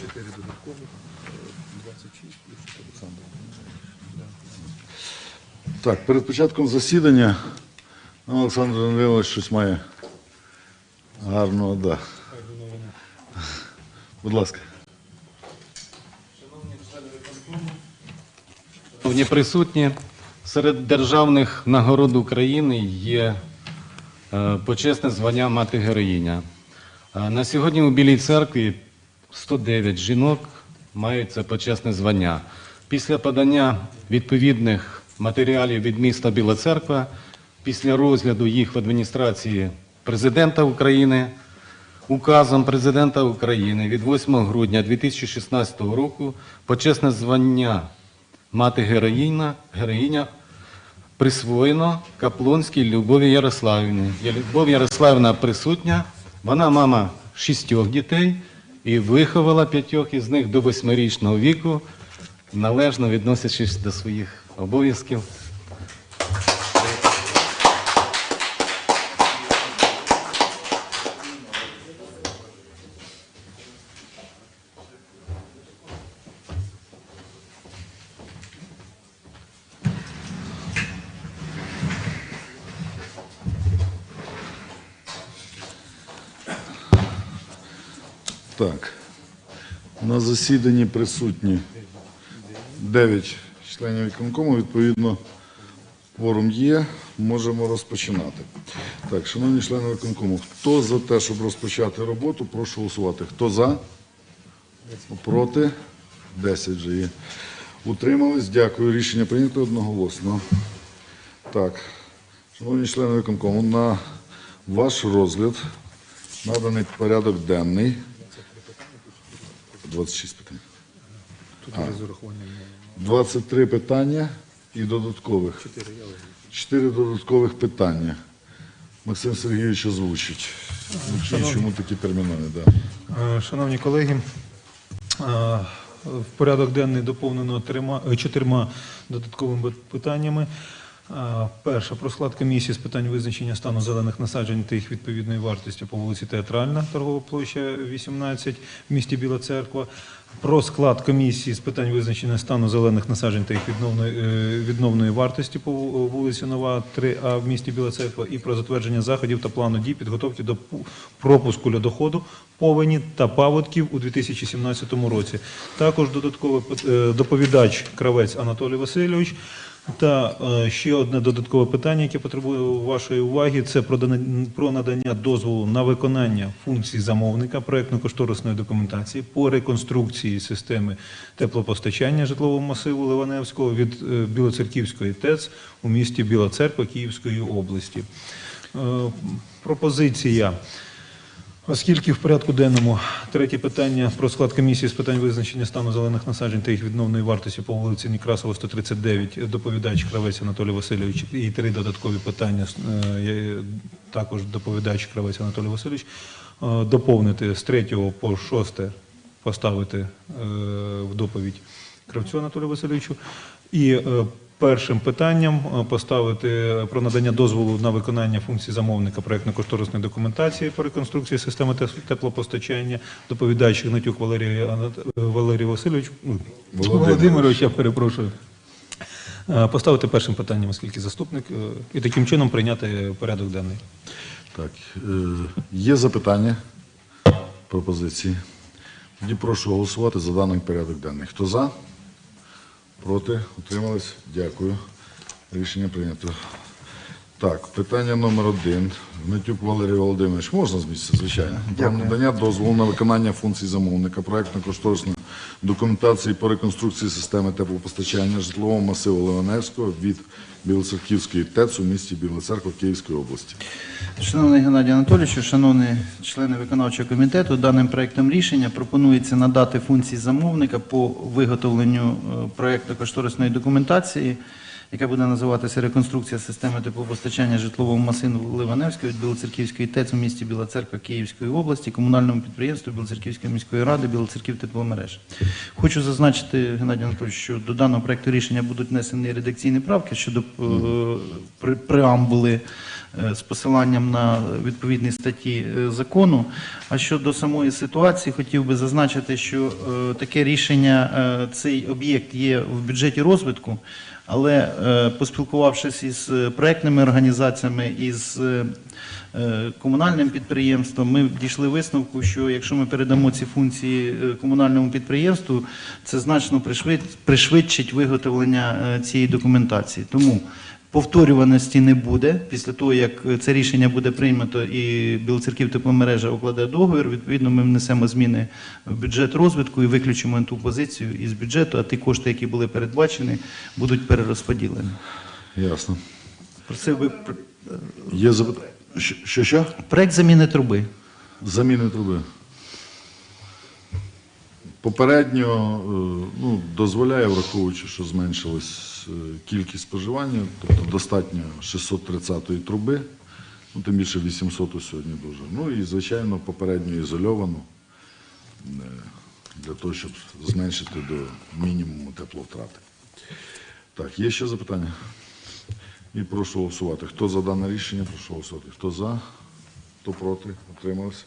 4 додаткових, е, 26 плюс Олександр. Так, перед початком засідання ну, Олександр Данилович щось має гарного, да. Будь ласка. Шановні присутні, серед державних нагород України є е, почесне звання мати героїня. Е, На сьогодні у Білій церкві 109 жінок мають це почесне звання. Після подання відповідних матеріалів від міста Біла Церква, після розгляду їх в адміністрації президента України, Указом президента України від 8 грудня 2016 року почесне звання мати героїна, героїня присвоєно Каплонській Любові Ярославівні. Любов Ярославівна присутня, вона мама шістьох дітей і виховала п'ятьох із них до восьмирічного віку, належно відносячись до своїх обов'язків. Так. На засіданні присутні 9 членів виконкому. Відповідно, кворум є. Можемо розпочинати. Так, шановні члени виконкому, хто за те, щоб розпочати роботу, прошу голосувати. Хто за? Проти? 10 вже є. Утримались? Дякую. Рішення прийнято одноголосно. Так, шановні члени виконкому, на ваш розгляд наданий порядок денний. 26 питань. Тут є з урахуванням 23 питання і додаткових. 4 я лежу. Чотири додаткових питання. Максим Сергійович озвучить. Ну, Чому такі термінони? Да. Е, Шановні колеги, е, в порядок денний доповнено трьома- е, чотирма додатковими питаннями. Перше про склад комісії з питань визначення стану зелених насаджень та їх відповідної вартості по вулиці Театральна, торгова площа 18 в місті Біла Церква. Про склад комісії з питань визначення стану зелених насаджень та їх відновної, е, відновної вартості по вулиці Нова 3А в місті Біла Церква і про затвердження заходів та плану дій підготовки до пу- пропуску льодоходу, повені та паводків у 2017 році. Також додатковий е, доповідач кравець Анатолій Васильович. Та е, ще одне додаткове питання, яке потребує вашої уваги, це про про надання дозволу на виконання функцій замовника проєктно-кошторисної документації по реконструкції системи теплопостачання житлового масиву Ливаневського від е, Білоцерківської ТЕЦ у місті Біла Церква Київської області. Е, Пропозиція. Оскільки в порядку денному третє питання про склад комісії з питань визначення стану зелених насаджень та їх відновної вартості по вулиці Некрасова, 139, доповідач Кравець Анатолій Васильович і три додаткові питання, е, також доповідач Кравець Анатолій Васильович, е, доповнити з третього по шосте поставити е, в доповідь Кравцю Анатолію Васильовичу. І першим питанням е, поставити про надання дозволу на виконання функцій замовника проєктно-кошторисної документації по реконструкції системи теплопостачання. Доповідач Гнатюк Валерій, е, Валерій Васильович, Володимирович. Володимирович, я перепрошую. Е, Поставити першим питанням, оскільки заступник, е, і таким чином прийняти порядок денний. Так, е, є запитання, пропозиції? Тоді прошу голосувати за даний порядок денний. Хто за? Проти? Утримались? Дякую. Рішення прийнято. Так, питання номер один. Гнатюк Валерій Володимирович, можна з місця, звичайно. Про надання дозволу на виконання функцій замовника проєктно-кошторисної документації по реконструкції системи теплопостачання житлового масиву Ливаневського від Білоцерківської ТЕЦ у місті Біла Церква Київської області. Шановний Геннадій Анатолійович, шановні члени виконавчого комітету, даним проектом рішення пропонується надати функції замовника по виготовленню е, проектно-кошторисної документації, яка буде називатися реконструкція системи теплопостачання житлового масиву Ливаневської від Білоцерківської ТЕЦ у місті Біла Церква Київської області, комунальному підприємству Білоцерківської міської ради Білоцерків тепломереж. Хочу зазначити, Геннадій Анатольович, що до даного проекту рішення будуть внесені редакційні правки щодо е, преамбули з посиланням на відповідні статті е, закону. А щодо самої ситуації, хотів би зазначити, що е, таке рішення, е, цей об'єкт є в бюджеті розвитку, але е, поспілкувавшись із е, проектними організаціями, із е, е, комунальним підприємством, ми дійшли висновку, що якщо ми передамо ці функції е, комунальному підприємству, це значно пришвидшить виготовлення е, цієї документації. Тому повторюваності не буде. Після того, як це рішення буде прийнято і Білоцерків тепломережа укладе договір, відповідно, ми внесемо зміни в бюджет розвитку і виключимо ту позицію із бюджету, а ті кошти, які були передбачені, будуть перерозподілені. Ясно. Просив би Є що? що? проект заміни труби. Заміни труби. Попередньо е, ну, дозволяє, враховуючи, що зменшилась е, кількість споживання, тобто достатньо 630-ї труби, ну, тим більше 800 сьогодні дуже. Ну і, звичайно, попередньо ізольовану е, для того, щоб зменшити до мінімуму тепловтрати. Так, є ще запитання? І прошу голосувати. Хто за дане рішення, прошу голосувати. Хто за, хто проти, утримався.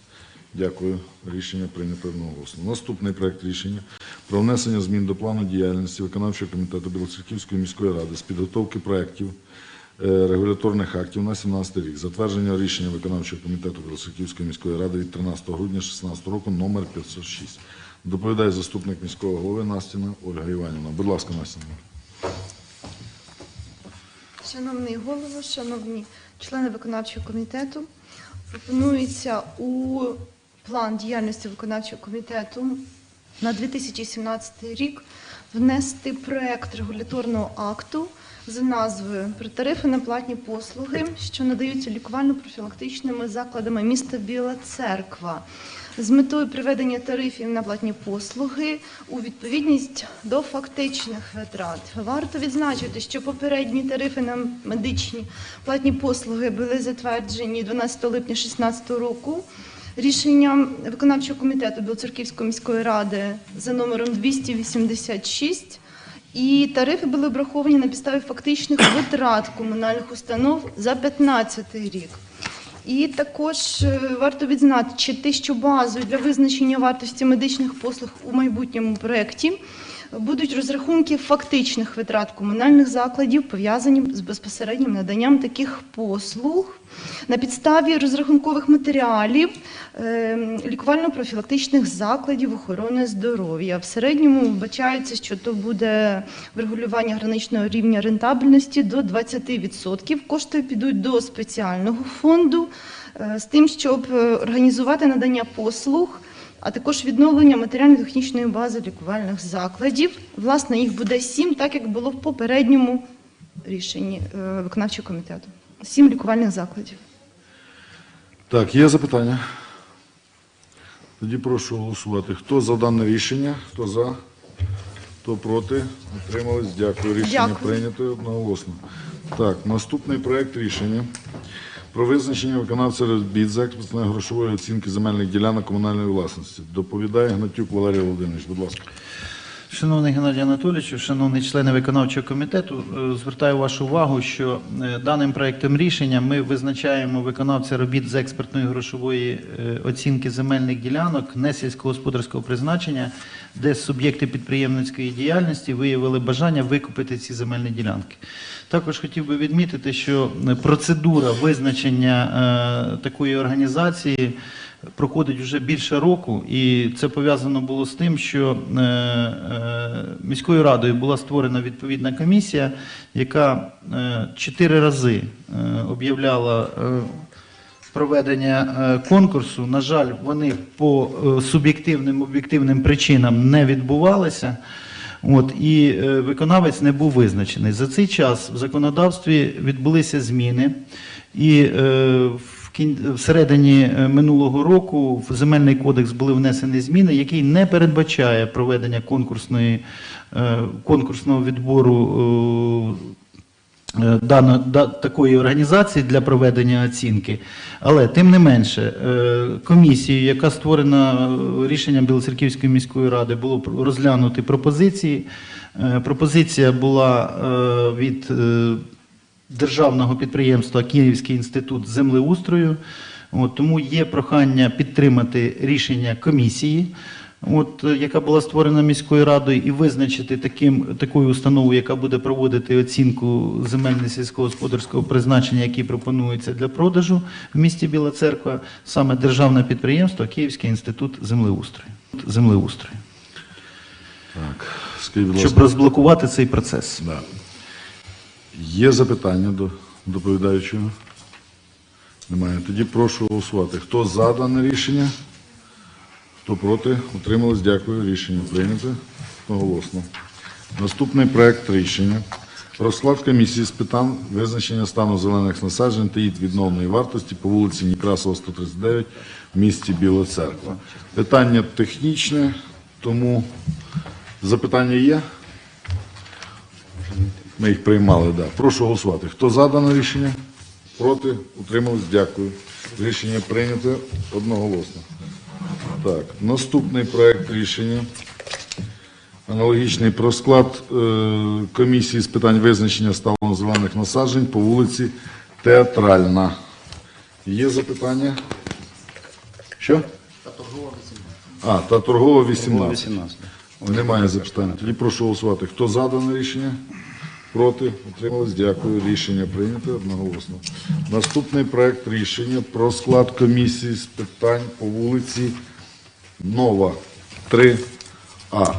Дякую. Рішення прийнято одноголосно. Наступний проект рішення про внесення змін до плану діяльності виконавчого комітету Білоцерківської міської ради з підготовки проєктів е, регуляторних актів на 17 рік. Затвердження рішення виконавчого комітету Білоцерківської міської ради від 13 грудня 2016 року номер 506. Доповідає заступник міського голови Настіна Ольга Іванівна. Будь ласка, Настіна. Шановний голово, шановні члени виконавчого комітету, пропонується у план діяльності виконавчого комітету на 2017 рік внести проект регуляторного акту за назвою про тарифи на платні послуги, що надаються лікувально-профілактичними закладами міста Біла Церква з метою приведення тарифів на платні послуги у відповідність до фактичних витрат. Варто відзначити, що попередні тарифи на медичні платні послуги були затверджені 12 липня 2016 року. Рішенням виконавчого комітету Білоцерківської міської ради за номером 286 і тарифи були обраховані на підставі фактичних витрат комунальних установ за 2015 рік. І також е, варто відзначити, що базою для визначення вартості медичних послуг у майбутньому проєкті будуть розрахунки фактичних витрат комунальних закладів, пов'язані з безпосереднім наданням таких послуг на підставі розрахункових матеріалів е, лікувально-профілактичних закладів охорони здоров'я. В середньому вбачається, що то буде врегулювання граничного рівня рентабельності до 20%. Кошти підуть до спеціального фонду е, з тим, щоб е, організувати надання послуг. А також відновлення матеріально-технічної бази лікувальних закладів. Власне, їх буде сім, так як було в попередньому рішенні е, виконавчого комітету. Сім лікувальних закладів. Так, є запитання? Тоді прошу голосувати. Хто за дане рішення? Хто за? Хто проти? Утримались? Дякую. Рішення Дякую. прийнято одноголосно. Так, наступний проект рішення про визначення виконавця робіт з експертної грошової оцінки земельних ділянок комунальної власності. Доповідає Гнатюк Валерій Володимирович. Будь ласка. Шановний Геннадій Анатолійович, шановні члени виконавчого комітету, е, звертаю вашу увагу, що е, даним проектом рішення ми визначаємо виконавця робіт з експертної грошової е, оцінки земельних ділянок не сільськогосподарського призначення, де суб'єкти підприємницької діяльності виявили бажання викупити ці земельні ділянки. Також хотів би відмітити, що процедура визначення такої організації проходить вже більше року, і це пов'язано було з тим, що е, е, міською радою була створена відповідна комісія, яка е, чотири рази об'являла. Проведення конкурсу, на жаль, вони по суб'єктивним об'єктивним причинам не відбувалися. От, і виконавець не був визначений. За цей час в законодавстві відбулися зміни, і в. Всередині е, минулого року в земельний кодекс були внесені зміни, який не передбачає проведення конкурсної, е, конкурсного відбору. е, дано, да, такої організації для проведення оцінки. Але тим не менше, комісією, яка створена рішенням Білоцерківської міської ради, було розглянути пропозиції. Пропозиція була від державного підприємства Київський інститут землеустрою. От, тому є прохання підтримати рішення комісії, от, е, яка була створена міською радою, і визначити таким, такою установою, яка буде проводити оцінку земельно сільськогосподарського призначення, які пропонуються для продажу в місті Біла Церква, саме державне підприємство Київський інститут землеустрою. землеустрою Так, скажіть, будь щоб розблокувати цей процес. Да. Є запитання до доповідаючого? Немає. Тоді прошу голосувати. Хто за дане рішення? Хто проти? Утримались? Дякую. Рішення прийнято. Одноголосно. Наступний проект рішення. Про склад комісії з питань визначення стану зелених насаджень та їх відновної вартості по вулиці Некрасова, 139 в місті Біла Церква. Питання технічне, тому запитання є? Ми їх приймали, да. Прошу голосувати. Хто за дане рішення? Проти? Утримались? Дякую. Рішення прийнято одноголосно. Так, наступний проект рішення. Аналогічний про склад е, комісії з питань визначення ставлення зелених насаджень по вулиці Театральна. Є запитання? Що? Та торгова 18. А, та торгова 18. Немає запитань. Тоді прошу голосувати. Хто за дане рішення? Проти? Утримались? Дякую. Рішення прийнято одноголосно. Наступний проект рішення про склад комісії з питань по вулиці Нова 3А.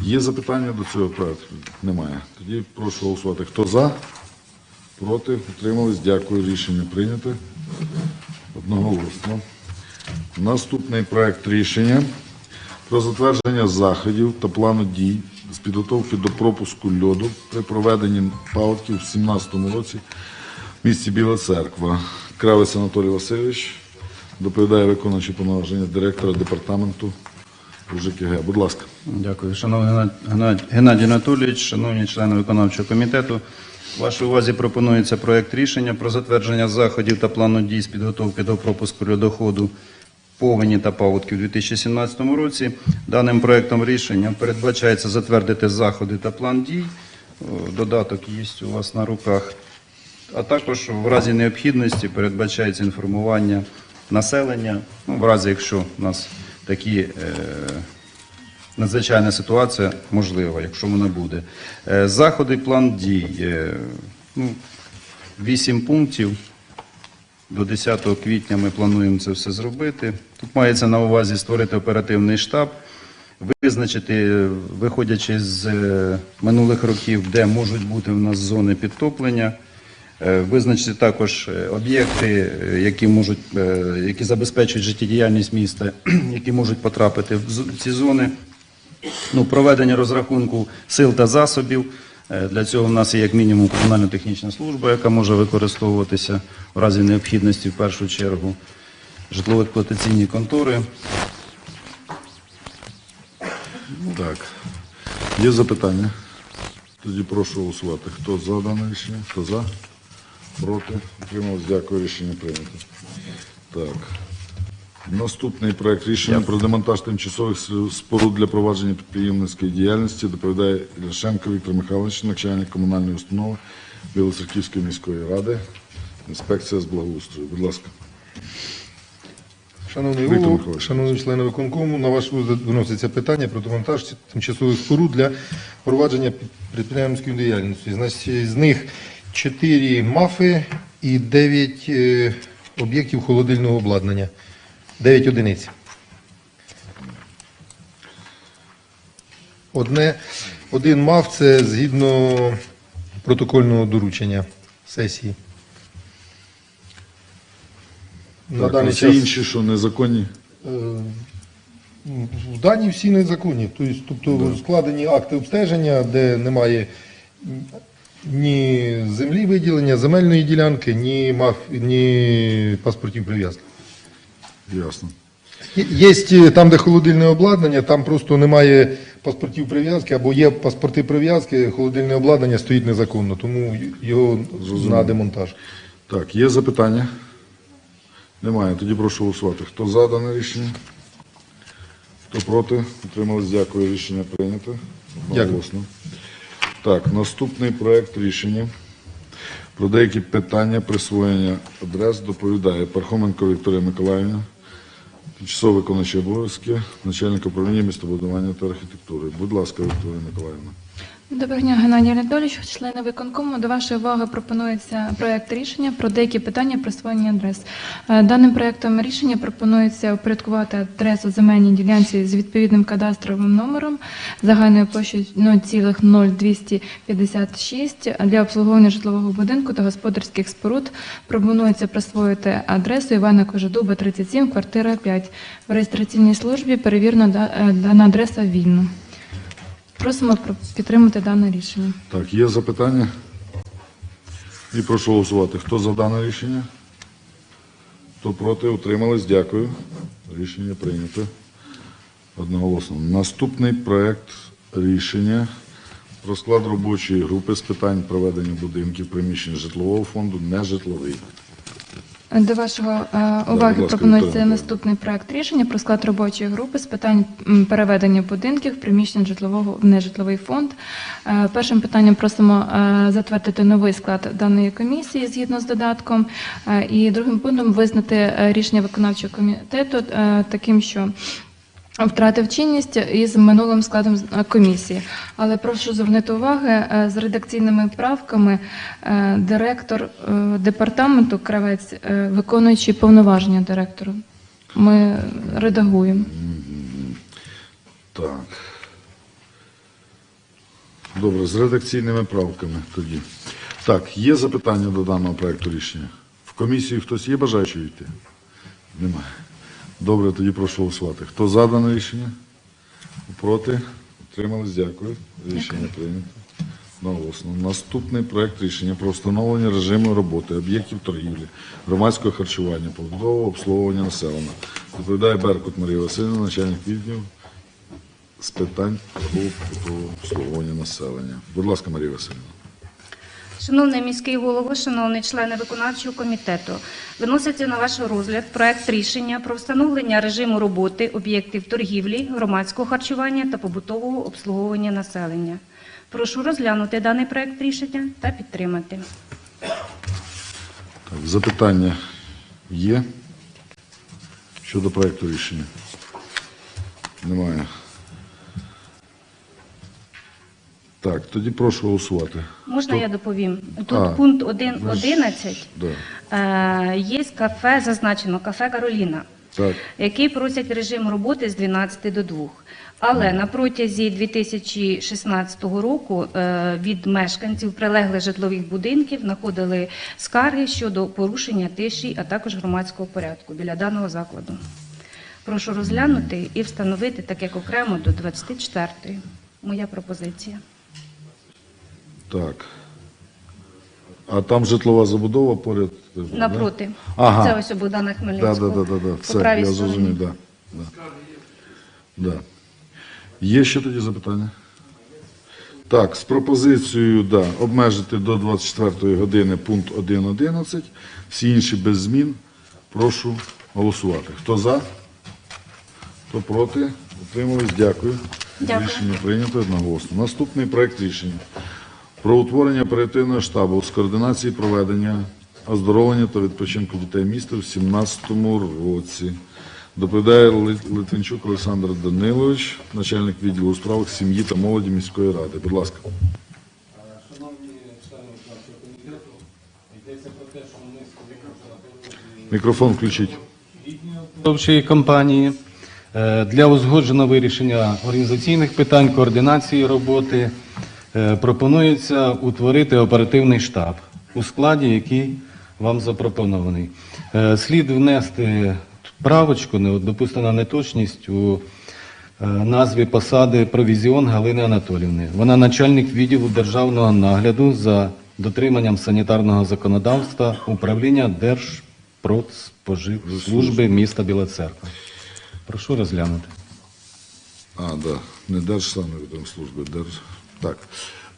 Є запитання до цього проекту? Немає. Тоді прошу голосувати. Хто за? Проти? Утримались? Дякую. Рішення прийнято. Одноголосно. Наступний проект рішення про затвердження заходів та плану дій з підготовки до пропуску льоду при проведенні паводків в 2017 році в місті Біла Церква. Кравець Анатолій Васильович доповідає виконуючий повноваження директора департаменту ЖКГ. Будь ласка. Дякую, шановний Геннадій Анатолійович, шановні члени виконавчого комітету. Вашій увазі пропонується проект рішення про затвердження заходів та плану дій з підготовки до пропуску льодоходу повені та паводки у 2017 році. Даним проектом рішення передбачається затвердити заходи та план дій. Додаток є у вас на руках. А також в разі необхідності передбачається інформування населення, ну, в разі якщо у нас такі е, надзвичайна ситуація можлива, якщо вона буде. Е, Заходи, план дій. Е, Ну, 8 пунктів. До 10 квітня ми плануємо це все зробити. Тут мається на увазі створити оперативний штаб, визначити, виходячи з е, минулих років, де можуть бути в нас зони підтоплення. Е, Визначити також е, об'єкти, які можуть, які забезпечують життєдіяльність міста, які можуть потрапити в ці зони. Ну, проведення розрахунку сил та засобів. Е, Для цього в нас є як мінімум комунально-технічна служба, яка може використовуватися в разі необхідності в першу чергу. Житлово-експлуатаційні контори. Так. Є запитання? Тоді прошу голосувати. Хто за дане рішення? Хто за? Проти? Утримався. Дякую. Рішення прийнято. Так. Наступний проект рішення про демонтаж тимчасових споруд для провадження підприємницької діяльності доповідає Ляшенко Віктор Михайлович, начальник комунальної установи Білоцерківської міської ради, інспекція з благоустрою. Будь ласка. Шановний Віктор шановні члени виконкому, на ваш розгляд виноситься питання про демонтаж тимчасових споруд для провадження під- підприємницької діяльності. Значить, з них 4 мафи і 9 е, об'єктів холодильного обладнання. 9 одиниць. Одне, один маф це згідно протокольного доручення сесії. На Так, а даний всі час інші, що незаконні? Е, В дані всі незаконні, тобто, тобто складені акти обстеження, де немає ні землі виділення, земельної ділянки, ні, маф, ні паспортів прив'язки. Ясно. Є е, там, де холодильне обладнання, там просто немає паспортів прив'язки, або є паспорти прив'язки, холодильне обладнання стоїть незаконно, тому його на демонтаж. Так, є запитання? Немає. Тоді прошу голосувати. Хто за дане рішення? Хто проти? Утримались. Дякую. Рішення прийнято. Дякую. Одноголосно. Так, наступний проект рішення Про деякі питання присвоєння адрес доповідає Пархоменко Вікторія Миколаївна, тимчасово виконуючий обов'язки, начальник управління містобудування та архітектури. Будь ласка, Вікторія Миколаївна. Доброго дня, Геннадій Анатолійович, члени виконкому. До вашої уваги пропонується проект рішення про деякі питання присвоєння адрес. Е, Даним проектом рішення пропонується упорядкувати адресу земельній ділянці з відповідним кадастровим номером загальною площею 0,0256 для обслуговування житлового будинку та господарських споруд. Пропонується присвоїти адресу Івана Кожедуба, 37, квартира 5. В реєстраційній службі перевірено да- е, дана адреса вільно. Просимо про- підтримати дане рішення. Так, є запитання? І прошу голосувати. Хто за дане рішення? Хто проти? Утримались? Дякую. Рішення прийнято. Одноголосно. Наступний проект рішення про склад робочої групи з питань проведення будинків приміщень житлового фонду нежитловий. До вашого е, уваги пропонується наступний проект рішення про склад робочої групи з питань переведення будинків, приміщень житлового в нежитловий фонд. Е, Першим питанням просимо е, затвердити новий склад даної комісії згідно з додатком. І другим пунктом визнати рішення виконавчого комітету таким, що Втратив чинність із минулим складом е, комісії, але прошу звернути увагу е, з редакційними правками. е, Директор департаменту Кравець, виконуючий повноваження директора. Ми редагуємо. Так. Добре, з редакційними правками тоді. Так, є запитання до даного проекту рішення? В комісії хтось є бажаючий йти? Немає. Добре, тоді прошу голосувати. Хто за дане рішення? Проти? Утримались? Дякую. Рішення прийнято. Наголосно. Наступний проект рішення про встановлення режиму роботи об'єктів торгівлі, громадського харчування, побудового обслуговування населення. Доповідає Беркут Марія Васильівна, начальник відділу з питань побутового обслуговування населення. Будь ласка, Марія Васильівна. Шановний міський голово, шановні члени виконавчого комітету, виноситься на ваш розгляд проект рішення про встановлення режиму роботи об'єктів торгівлі, громадського харчування та побутового обслуговування населення. Прошу розглянути даний проект рішення та підтримати. Так, запитання є щодо проекту рішення? Немає. Так, тоді прошу голосувати. Можна Хто- я доповім? Тут А, пункт 1.11 Да. е, є кафе, зазначено кафе Кароліна. Так. який просять режим роботи з 12 до 2. Але на протязі 2016 року е, від мешканців прилеглих житлових будинків знаходили скарги щодо порушення тиші, а також громадського порядку біля даного закладу. Прошу розглянути і встановити так як окремо до 24-ї. Моя пропозиція. Так. А там житлова забудова поряд. да? Напроти. Ага. Це ось у Богдана Хмельницького. да, да, да, да. Все, я зрозумів, да. Да. Да. Є ще тоді запитання? Так, з пропозицією да, обмежити до 24 години пункт 1.11, всі інші без змін. Прошу голосувати. Хто за? Хто проти? Утримались? Дякую. Дякую. Рішення прийнято одноголосно. Наступний проект рішення про утворення оперативного штабу з координації проведення оздоровлення та відпочинку дітей міста в 2017 році. Доповідає Ли- Литвинчук Олександр Данилович, начальник відділу у справах сім'ї та молоді міської ради. Будь ласка. Шановні члени виконавчого комітету, йдеться про те, що ми з Мікрофон включіть. Продовчої компанії е, для узгодженого вирішення організаційних питань, координації роботи пропонується утворити оперативний штаб у складі, який вам запропонований. Е, Слід внести правочку, допущена неточність у е, назві посади провізіон Галини Анатолівни. Вона начальник відділу державного нагляду за дотриманням санітарного законодавства управління Держпродспоживслужби міста Біла Церква. Прошу розглянути. А, да. Не Держсанепідемслужби, Держ... Так.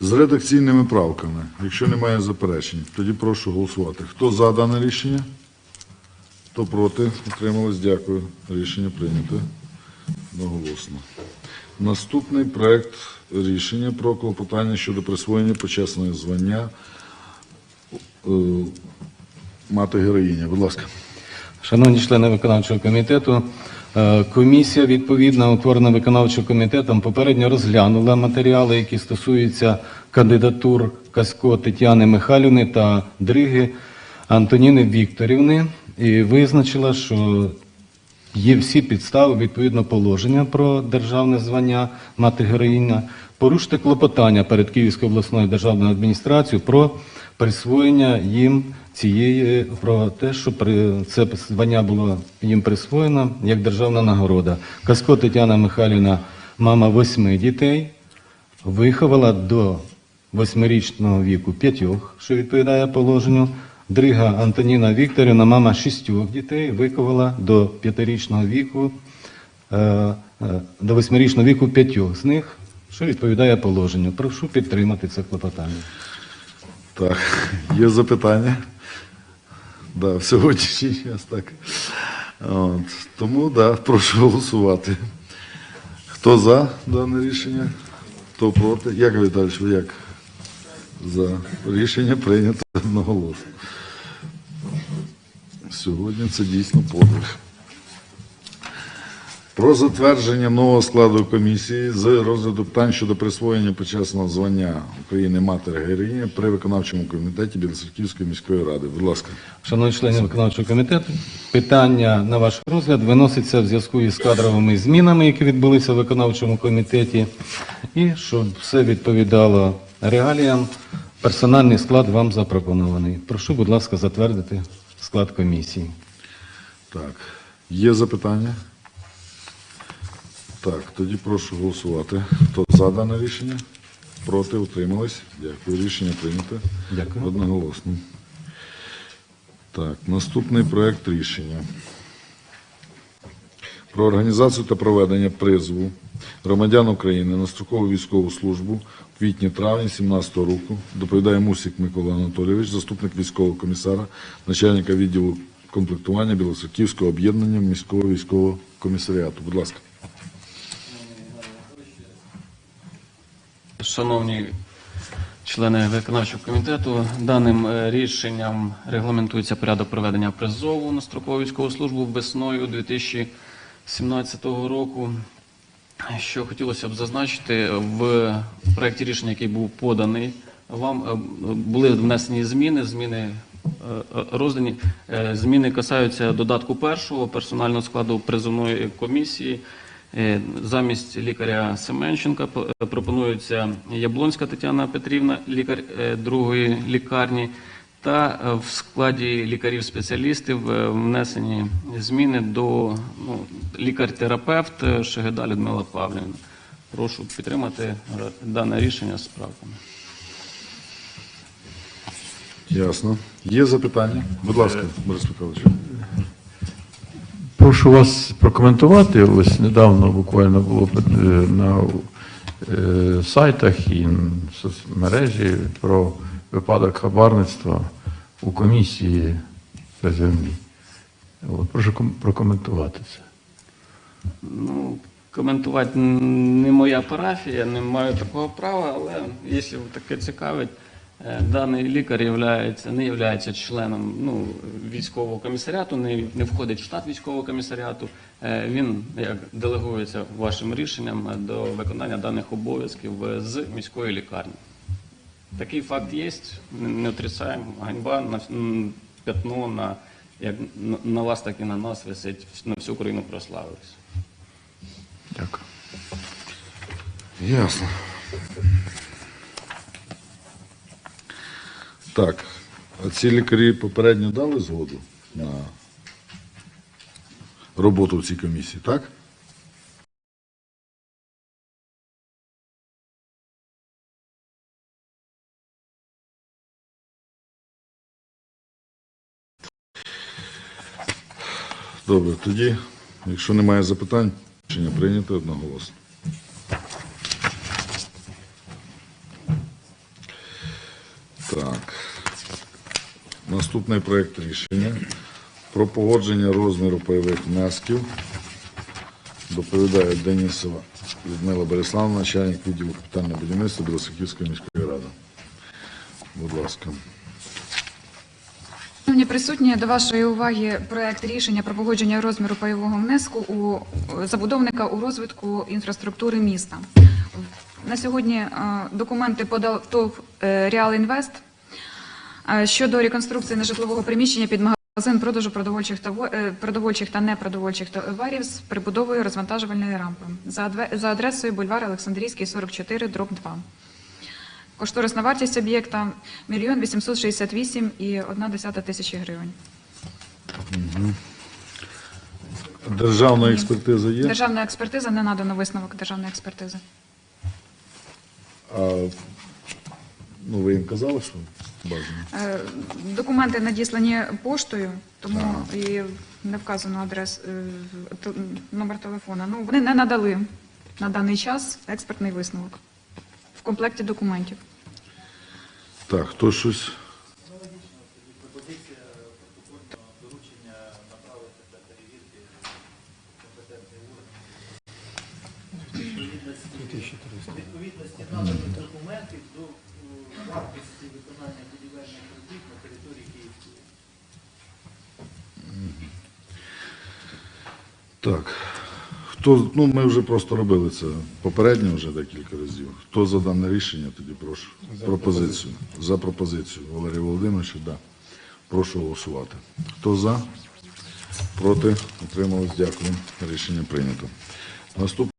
З редакційними правками. Якщо немає заперечень, тоді прошу голосувати. Хто за дане рішення? Хто проти? Утрималось? Дякую. Рішення прийнято. Одноголосно. Наступний проект рішення про клопотання щодо присвоєння почесного звання е, мати героїня. Будь ласка. Шановні члени виконавчого комітету, комісія відповідно утворена виконавчим комітетом попередньо розглянула матеріали, які стосуються кандидатур Касько Тетяни Михайлівни та Дриги Антоніни Вікторівни. І визначила, що є всі підстави відповідно положення про державне звання мати героїня, порушити клопотання перед Київською обласною державною адміністрацією про присвоєння їм цієї про те, що при це звання було їм присвоєно як державна нагорода. Касько Тетяна Михайлівна, мама восьми дітей, виховала до восьмирічного віку п'ятьох, що відповідає положенню. Дрига Антоніна Вікторівна, мама шістьох дітей, виховала до п'ятирічного віку, е, е, до восьмирічного віку п'ятьох з них, що відповідає положенню. Прошу підтримати це клопотання. Так, є запитання? Да, в сьогоднішній час так. От. Тому да, прошу голосувати. Хто за дане рішення? Хто проти? Як Віталійович, ви як? За. Рішення прийнято одноголосно. Сьогодні це дійсно подвиг. Про затвердження нового складу комісії з розгляду питань щодо присвоєння почесного звання України Матері Героїні при виконавчому комітеті Білоцерківської міської ради. Будь ласка. Шановні члени виконавчого комітету, питання на ваш розгляд виноситься в зв'язку із кадровими змінами, які відбулися в виконавчому комітеті, і щоб все відповідало реаліям, персональний склад вам запропонований. Прошу, будь ласка, затвердити склад комісії. Так, є запитання? Так, тоді прошу голосувати. Хто за дане рішення? Проти, утримались? Дякую. Рішення прийнято. Дякую. Одноголосно. Так, наступний проект рішення. Про організацію та проведення призову громадян України на строкову військову службу в квітні-травні 2017 року доповідає Мусік Микола Анатолійович, заступник військового комісара, начальника відділу комплектування Білоцерківського об'єднання міського військового комісаріату. Будь ласка. Шановні члени виконавчого комітету, даним е, рішенням регламентується порядок проведення призову на строкову військову службу весною 2017 року. Що хотілося б зазначити, в проєкті рішення, який був поданий, вам е, були внесені зміни, зміни е, роздані. Зміни касаються додатку першого персонального складу призовної комісії. Е, Замість лікаря Семенченка е, пропонується Яблонська Тетяна Петрівна, лікар е, другої лікарні, та в складі лікарів-спеціалістів внесені зміни до ну, лікар-терапевт Шегеда Людмила Павлівна. Прошу підтримати дане рішення з правками. Ясно. Є запитання? Будь ласка, Борис Михайлович. Прошу вас прокоментувати. Ось недавно буквально було е, на е, сайтах і соцмережі про випадок хабарництва у комісії приземлі. От, прошу прокоментувати це. Ну, коментувати не моя парафія, не маю такого права, але якщо таке цікавить, даний лікар являється, не є членом ну, військового комісаріату, не, не входить в штат військового комісаріату. Е, Він як делегується вашим рішенням е, до виконання даних обов'язків е, з міської лікарні. Такий факт є, не- отрицаємо. Ганьба п'ятно на як на- вас, так і на нас висить, на всю Україну прославився. Дякую. Ясно. Так, а ці лікарі попередньо дали згоду на роботу в цій комісії, так? Добре, тоді, якщо немає запитань, рішення прийнято одноголосно. Так. Наступний проект рішення про погодження розміру пайових внесків. Доповідає Денісова Людмила Бориславовна, начальник відділу капітального будівництва Білосаківської міської ради. Будь ласка. Шановні присутні, до вашої уваги проект рішення про погодження розміру пайового внеску у забудовника у розвитку інфраструктури міста. На сьогодні е, документи подав ТОВ Реал Інвест щодо реконструкції нежитлового приміщення під магазин продажу продовольчих та е, продовольчих та непродовольчих товарів з прибудовою розвантажувальної рампи за адресою бульвар Олександрійський, 44, дроб 2. Кошторисна вартість об'єкта 1 868 і 1 тисячі гривень. Державна експертиза є? Державна експертиза не надано висновок державної експертизи. А, ну, ви їм казали, що бажано? Е, Документи надіслані поштою, тому і не вказано адрес, е, номер телефона. Ну, вони не надали на даний час експертний висновок в комплекті документів. Так, хто щось? Так. Хто, ну, ми вже просто робили це попередньо вже декілька разів. Хто за дане рішення, тоді прошу. пропозицію. За пропозицію. Валерій Володимирович. Да. Прошу голосувати. Хто за? Проти? Отрималось. Дякую. Рішення прийнято. Наступне.